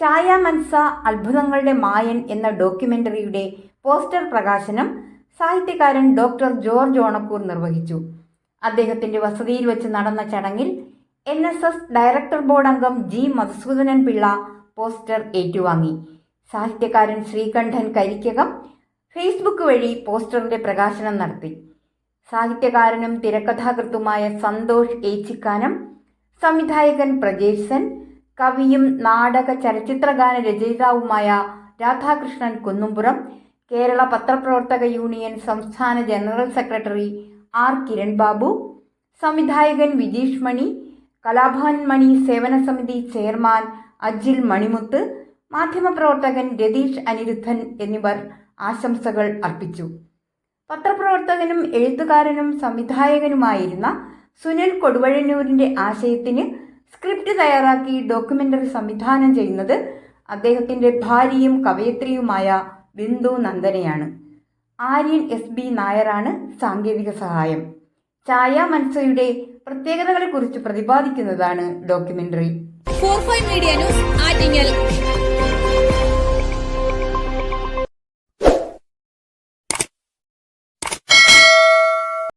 ഛായ Mansa അത്ഭുതങ്ങളുടെ മായൻ എന്ന ഡോക്യുമെന്ററിയുടെ poster പ്രകാശനം സാഹിത്യകാരൻ ഡോക്ടർ ജോർജ് ഓണക്കൂർ നിർവഹിച്ചു. അദ്ദേഹത്തിന്റെ വസതിയിൽ വെച്ച് നടന്ന ചടങ്ങിൽ N S S director board അംഗം ജി മധുസൂദനൻ പിള്ള പോസ്റ്റർ ഏറ്റുവാങ്ങി. സാഹിത്യകാരൻ ശ്രീകണ്ഠൻ കരിക്കകം ഫേസ്ബുക്ക് വഴി പോസ്റ്ററിന്റെ പ്രകാശനം നടത്തി. സാഹിത്യകാരനും തിരക്കഥാകൃത്തുമായ സന്തോഷ് ഏച്ചിക്കാനം സംവിധായകൻ പ്രജേഷ് സെൻ കവിയും നാടക ചലച്ചിത്രഗാന രചയിതാവുമായ രാധാകൃഷ്ണൻ കുന്നുംപുറം കേരള പത്രപ്രവർത്തക യൂണിയൻ സംസ്ഥാന general secretary R Kiran Babu സംവിധായകൻ വിജീഷ് മണി കലാഭവൻ മണി സേവന സമിതി ചെയർമാൻ അജിൽ മണിമുത്ത് മാധ്യമപ്രവർത്തകൻ രതീഷ് അനിരുദ്ധൻ എന്നിവർ ആശംസകൾ അർപ്പിച്ചു. പത്രപ്രവർത്തകനും എഴുത്തുകാരനും സംവിധായകനുമായിരുന്ന സുനിൽ കൊടുവഴന്നൂരിന്റെ ആശയത്തിന് സ്ക്രിപ്റ്റ് തയ്യാറാക്കി ഡോക്യുമെന്ററി സംവിധാനം ചെയ്യുന്നത് അദ്ദേഹത്തിന്റെ ഭാര്യയും കവയത്രിയുമായ ബിന്ദു നന്ദനയാണ്. ആര്യൻ എസ് ബി നായരാണ് സാങ്കേതിക സഹായം. ഛായ മൻസയുടെ പ്രത്യേകതകളെക്കുറിച്ച് പ്രതിപാദിക്കുന്നതാണ് ഫൈവ് മീഡിയ ന്യൂസ് ആറ്റിങ്ങൽ.